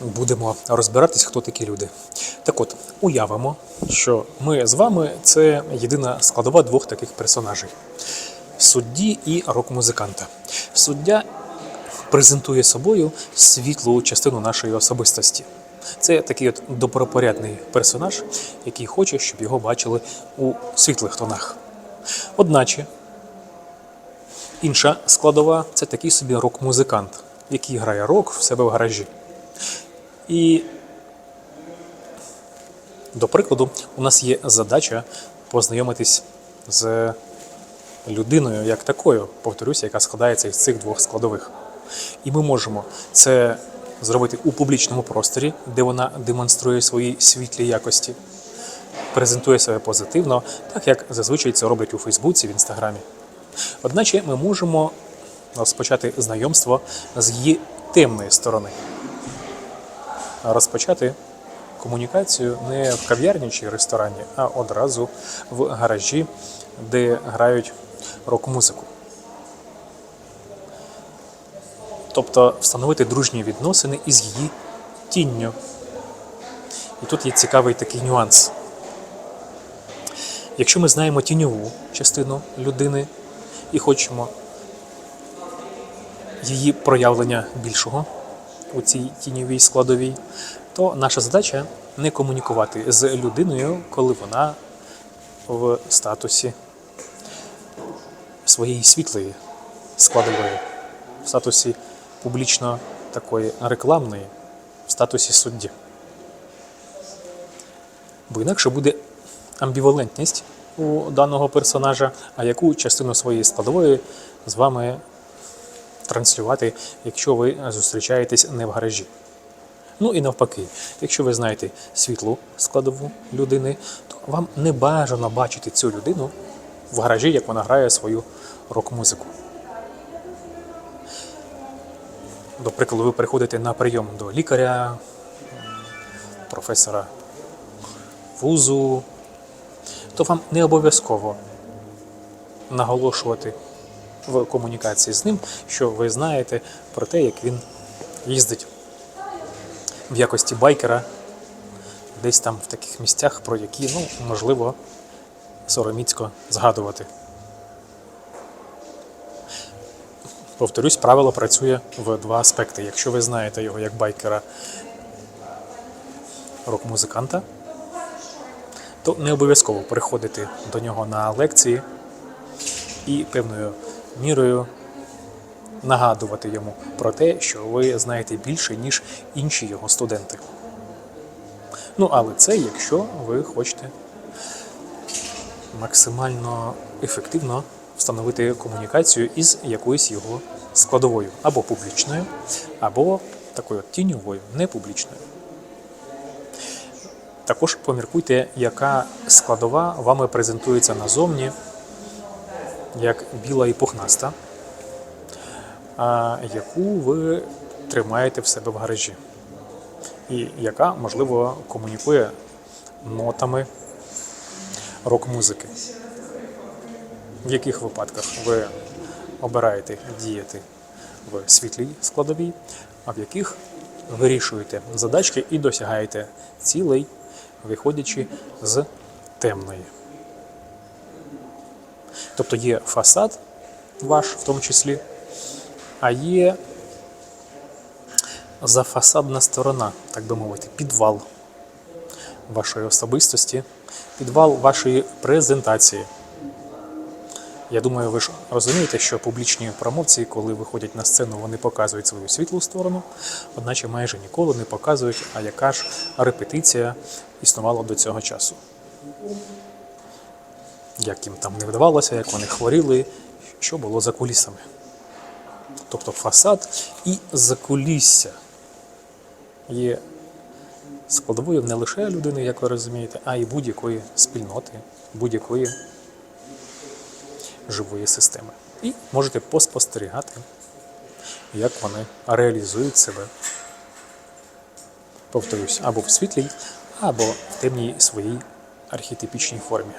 будемо розбиратись, хто такі люди. Так от, уявимо, що ми з вами це єдина складова двох таких персонажей: судді і рок-музиканта. Суддя презентує собою світлу частину нашої особистості. Це такий от добропорядний персонаж, який хоче, щоб його бачили у світлих тонах. Одначе, інша складова це такий собі рок-музикант, який грає рок в себе в гаражі. І, до прикладу, у нас є задача познайомитись з людиною як такою, повторюся, яка складається із цих двох складових. І ми можемо це зробити у публічному просторі, де вона демонструє свої світлі якості, презентує себе позитивно, так як зазвичай це роблять у Фейсбуці, в Інстаграмі. Одначе ми можемо розпочати знайомство з її темної сторони, розпочати комунікацію не в кав'ярні чи ресторані, а одразу в гаражі, де грають рок-музику. Тобто встановити дружні відносини із її тінню. І тут є цікавий такий нюанс. Якщо ми знаємо тіньову частину людини і хочемо її проявлення більшого у цій тіньовій складовій, то наша задача не комунікувати з людиною, коли вона в статусі своєї світлої складової, в статусі публічно такої рекламної, в статусі судді. Бо інакше буде амбівалентність у даного персонажа, а яку частину своєї складової з вами транслювати, якщо ви зустрічаєтесь не в гаражі. Ну і навпаки, якщо ви знаєте світлу складову людини, то вам не бажано бачити цю людину в гаражі, як вона грає свою рок-музику. До прикладу, ви приходите на прийом до лікаря, професора вузу, то вам не обов'язково наголошувати в комунікації з ним, що ви знаєте про те, як він їздить в якості байкера десь там в таких місцях, про які, ну, можливо, сороміцько згадувати. Повторюсь, правило працює в два аспекти. Якщо ви знаєте його як байкера рок-музиканта, то не обов'язково приходити до нього на лекції і певною мірою нагадувати йому про те, що ви знаєте більше, ніж інші його студенти. Ну, але це якщо ви хочете максимально ефективно встановити комунікацію із якоюсь його складовою, або публічною, або такою тіньовою, непублічною. Також поміркуйте, яка складова вами презентується назовні, як біла і пухнаста, яку ви тримаєте в себе в гаражі, і яка, можливо, комунікує нотами рок-музики. В яких випадках ви обираєте діяти в світлій складовій, а в яких вирішуєте задачки і досягаєте цілей, виходячи з темної. Тобто є фасад ваш в тому числі, а є зафасадна сторона, так би мовити, підвал вашої особистості, підвал вашої презентації. Я думаю, ви ж розумієте, що публічні промовці, коли виходять на сцену, вони показують свою світлу сторону, одначе майже ніколи не показують, а яка ж репетиція існувала до цього часу. Як їм там не вдавалося, як вони хворіли, що було за кулісами. Тобто фасад і закулісся є складовою не лише людини, як ви розумієте, а й будь-якої спільноти, будь-якої живої системи. І можете поспостерігати, як вони реалізують себе. Повторюсь, або в світлій, або в темній своїй архетипічній формі.